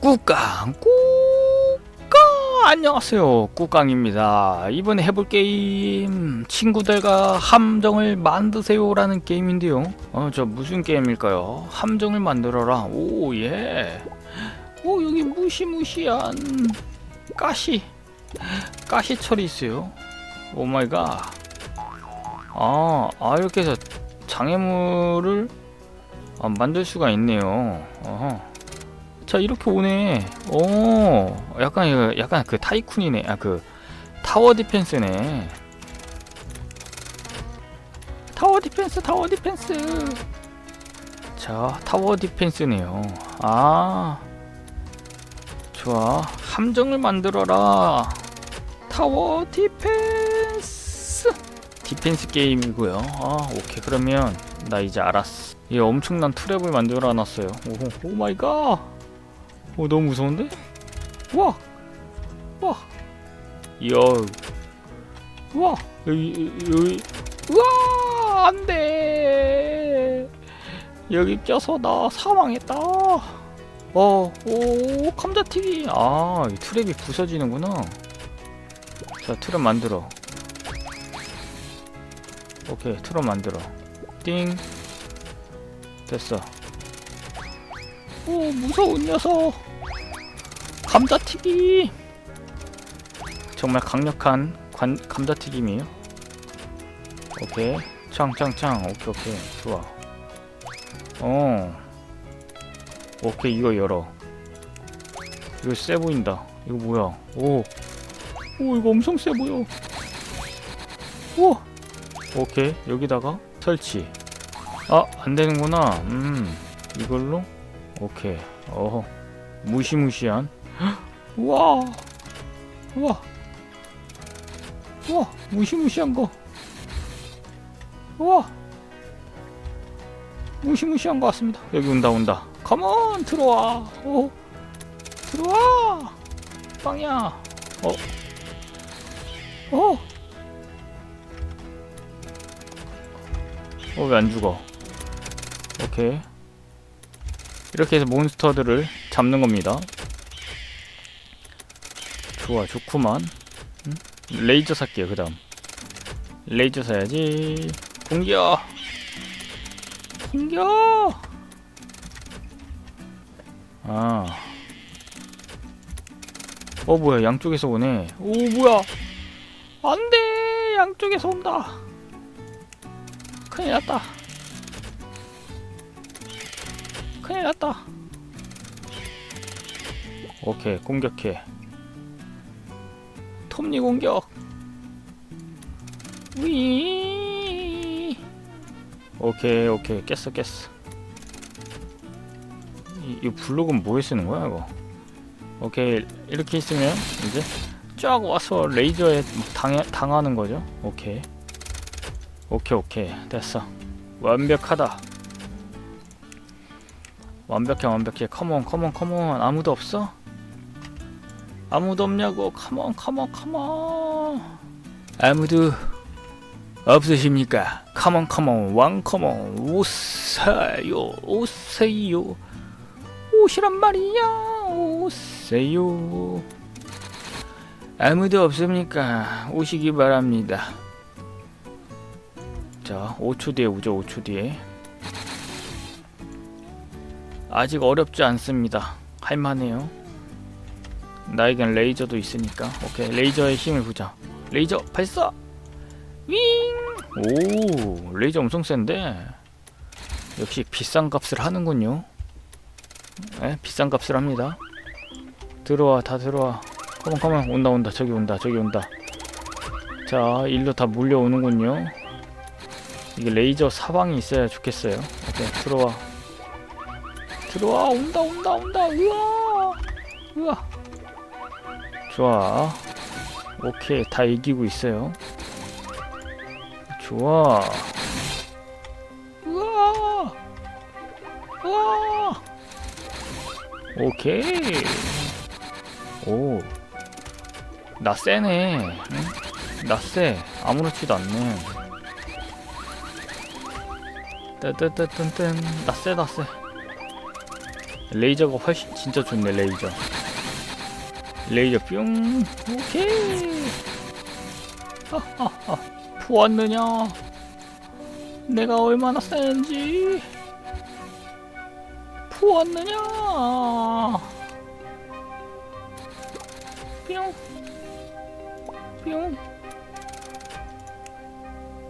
꾸깡 꾸깡! 안녕하세요. 꾸깡입니다. 이번에 해볼 게임 친구들과 함정을 만드세요 라는 게임인데요. 어 저 무슨 게임일까요? 함정을 만들어라. 오예. 오 여기 무시무시한 가시 가시철이 있어요. 오마이갓. 아, 아 이렇게 해서 장애물을 아, 만들 수가 있네요. 어허. 자 이렇게 오네. 오, 약간 약간 그 타이쿤이네. 아 그 타워 디펜스네. 타워 디펜스, 타워 디펜스. 자, 타워 디펜스네요. 아, 좋아. 함정을 만들어라. 타워 디펜스. 디펜스 게임이고요. 아, 오케이. 그러면 나 이제 알았어. 얘 엄청난 트랩을 만들어 놨어요. 오, 오 마이 갓. 오 너무 무서운데? 와! 와! 이야 와! 여기 여기 우와! 안돼! 여기 껴서 나 사망했다 어, 오, 감자튀기! 아, 이 트랩이 부서지는구나 자, 트랩 만들어 오케이, 트랩 만들어 띵 됐어 오, 무서운 녀석. 감자튀기 정말 강력한 관, 감자튀김이에요. 오케이. 창창창. 오케이 오케이. 좋아. 어. 오케이 이거 열어. 이거 세 보인다. 이거 뭐야? 오, 오 이거 엄청 세 보여. 오. 오케이 여기다가 설치. 아 안되는구나. 음 이걸로 오케이. 어허. 무시무시한. 우와. 우와. 우와. 무시무시한 거. 우와. 무시무시한 거 같습니다. 여기 온다 온다. 컴온 들어와. 오. 들어와. 빵이야. 어? 어? 어 왜 안 죽어? 오케이 이렇게 해서 몬스터들을 잡는 겁니다. 좋아, 좋구만. 응? 레이저 살게요, 그 다음. 레이저 사야지. 공격! 공격! 아. 어, 뭐야, 양쪽에서 오네. 오, 뭐야! 안 돼! 양쪽에서 온다! 큰일 났다. 큰일 났다. 오케이 공격해. 톱니 공격. 위. 오케이 오케이 깼어 깼어. 이, 이 블록은 뭐에 쓰는 거야 이거? 오케이 이렇게 있으면 이제 쫙 와서 레이저에 당 당하는 거죠. 오케이. 오케이 오케이 됐어. 완벽하다. 완벽해 완벽해. 컴온 컴온 컴온 아무도 없어? 아무도 없냐고? 컴온 컴온 컴온 아무도 없으십니까? 컴온 컴온 왕 컴온 오세요 오세요. 오시란 말이야 오세요. 아무도 없습니까? 오시기 바랍니다. 자 5초 뒤에 오죠 5초 뒤에 아직 어렵지 않습니다. 할만해요. 나에겐 레이저도 있으니까. 오케이, 레이저의 힘을 보자. 레이저 발사! 윙! 오, 레이저 엄청 센데. 역시 비싼 값을 하는군요. 네, 비싼 값을 합니다. 들어와, 다 들어와. 컴온, 컴온, 온다, 온다, 저기 온다, 저기 온다. 자, 일로 다 몰려오는군요. 이게 레이저 사방이 있어야 좋겠어요. 오케이, 들어와. 들어와. 온다 온다 온다. 우와. 우와. 좋아. 오케이. 다 이기고 있어요. 좋아. 우와. 우와. 오케이. 오나 세네. 응? 나세. 아무렇지도 않네. 뜨뜨뜨뜬뜬 나세 나세 레이저가 훨씬 진짜 좋네 레이저 레이저 뿅 오케이 하하하 보았느냐 내가 얼마나 센지 보았느냐 뿅 뿅.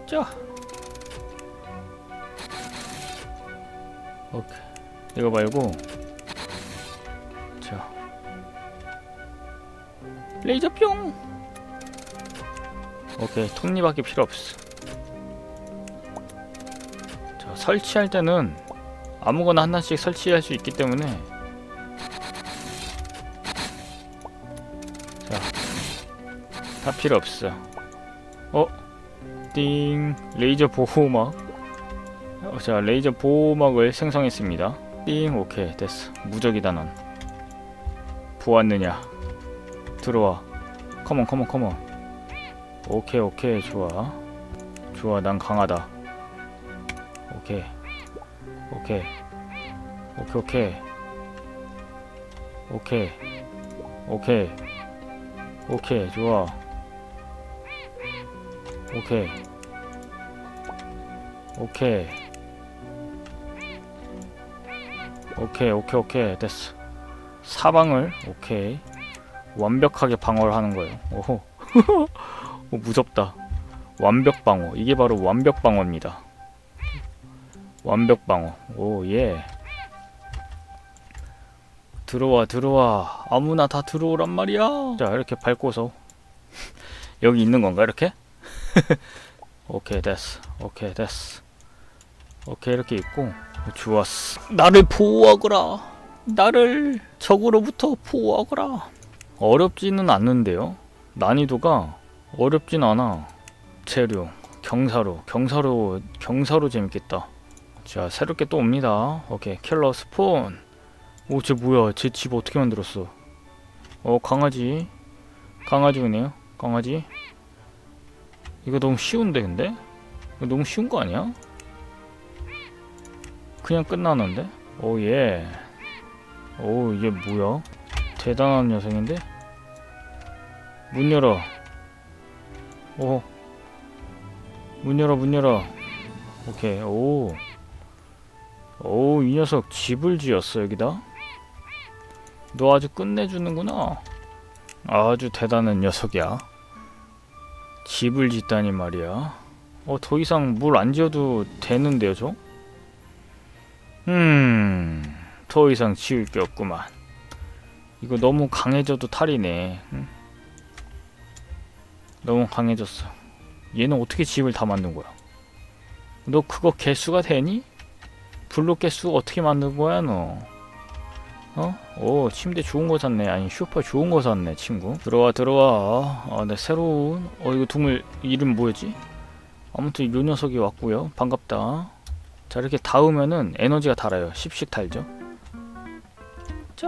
자. 오케이. 이거 말고. 레이저 뿅. 오케이. 톱니밖에 필요 없어. 자, 설치할 때는 아무거나 하나씩 설치할 수 있기 때문에 자. 다 필요 없어. 어? 띵. 레이저 보호막. 어, 자, 레이저 보호막을 생성했습니다. 띵. 오케이. 됐어. 무적이다, 넌. 보았느냐? 들어와. 컴온, 컴온, 컴온. 오케이, 오케이. 좋아. 좋아. 난 강하다. 오케이. 오케이. 오케이, 오케이. 오케이. 오케이. 오케이. 좋아. 오케이. 오케이. 오케이, 오케이, 오케이. 됐어. 사방을, 오케이. 완벽하게 방어를 하는 거예요. 오호. 오, 무섭다. 완벽 방어. 이게 바로 완벽 방어입니다. 완벽 방어. 오, 예. 들어와, 들어와. 아무나 다 들어오란 말이야. 자, 이렇게 밟고서. 여기 있는 건가, 이렇게? 오케이 됐어 오케이 됐어 오케이 이렇게 있고 좋았어 나를 보호하거라 나를 적으로부터 보호하거라 어렵지는 않는데요. 난이도가 어렵진 않아. 재료 경사로 경사로 경사로 재밌겠다. 자 새롭게 또 옵니다. 오케이 킬러 스폰. 오 쟤 뭐야? 쟤 집 어떻게 만들었어? 어 강아지. 강아지 오네요. 강아지. 이거 너무 쉬운데 근데? 이거 너무 쉬운 거 아니야? 그냥 끝나는데? 오 예. 오 이게 뭐야? 대단한 녀석인데? 문 열어 오 문 열어 문 열어 오케이 오 오, 이 녀석 집을 지었어, 여기다? 너 아주 끝내주는구나. 아주 대단한 녀석이야. 집을 짓다니 말이야. 어, 더 이상 물 안 지어도 되는데요, 저? 음, 더 이상 지을 게 없구만. 이거 너무 강해져도 탈이네. 응? 너무 강해졌어. 얘는 어떻게 집을 다 만든 거야? 너 그거 개수가 되니? 블록 개수 어떻게 만든 거야, 너? 어? 오 침대 좋은 거 샀네 아니 슈퍼 좋은 거 샀네 친구 들어와 들어와 아네 새로운 어 이거 동물 이름 뭐였지? 아무튼 요 녀석이 왔고요 반갑다 자 이렇게 닿으면은 에너지가 달아요 10씩 달죠 자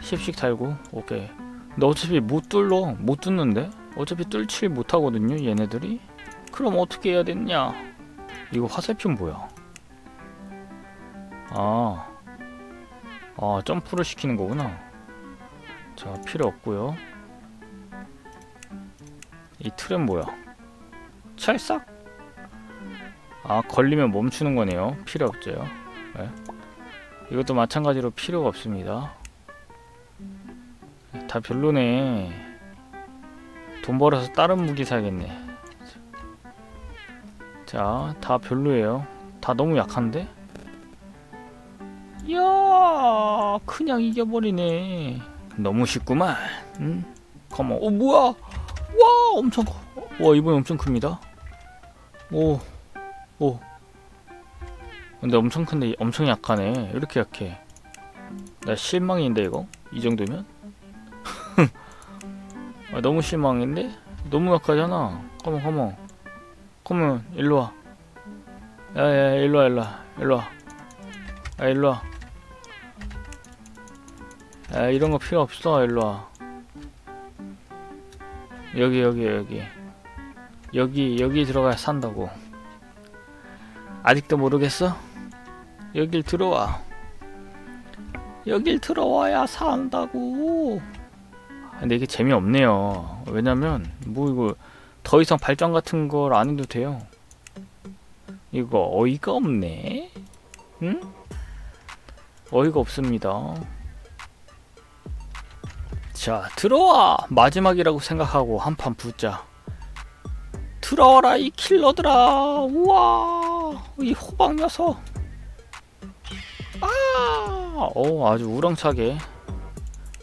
10씩 달고 오케이. 근데 어차피 못 뚫러 못 뚫는데? 어차피 뚫질 못하거든요 얘네들이. 그럼 어떻게 해야 됐냐? 이거 화살표 뭐야? 아. 아 점프를 시키는 거구나. 자 필요 없고요. 이 틀은 뭐야? 찰싹? 아 걸리면 멈추는 거네요. 필요 없죠. 네. 이것도 마찬가지로 필요가 없습니다 다 별로네. 돈 벌어서 다른 무기 사야겠네. 자 다 별로예요. 다 너무 약한데? 야 그냥 이겨버리네. 너무 쉽구만. 응? 컴온 어 뭐야? 와 엄청 커와 이번에 엄청 큽니다. 오오. 근데 엄청 큰데 엄청 약하네. 이렇게 약해. 나 실망인데 이거? 이 정도면 아, 너무 실망인데? 너무 약하잖아. 컴온 컴온 컴온 일로와. 야 야 일로와 일로와. 일로와. 야 일로와. 야 이런 거 필요 없어. 일로와. 여기 여기 여기. 여기 여기 들어가야 산다고. 아직도 모르겠어? 여길 들어와. 여길 들어와야 산다고. 근데 이게 재미없네요. 왜냐면 뭐 이거 더 이상 발전 같은 걸 안 해도 돼요. 이거 어이가 없네. 응? 어이가 없습니다. 자, 들어와! 마지막이라고 생각하고 한 판 붙자. 들어와라, 이 킬러들아! 우와! 이 호박 녀석! 아! 어, 아주 우렁차게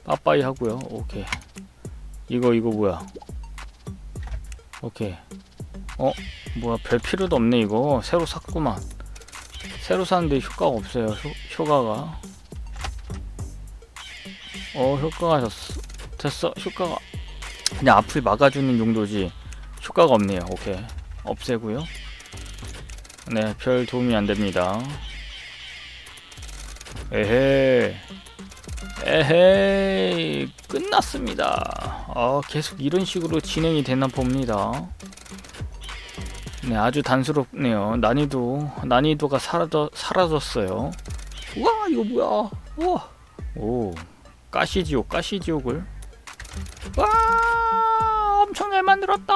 빠빠이 하고요. 오케이. 이거, 이거 뭐야? 오케이. 어? 뭐야, 별 필요도 없네, 이거. 새로 샀구만. 새로 샀는데 효과가 없어요. 효, 효과가. 어, 효과가 됐어. 됐어. 효과가. 그냥 앞을 막아주는 용도지. 효과가 없네요. 오케이. 없애고요. 네, 별 도움이 안 됩니다. 에헤이. 에헤이. 끝났습니다. 아, 계속 이런 식으로 진행이 되나 봅니다. 네, 아주 단순롭네요. 난이도, 난이도가 사라져, 사라졌어요. 우와, 이거 뭐야. 우와. 오, 가시지옥, 가시지옥을. 와, 엄청 잘 만들었다.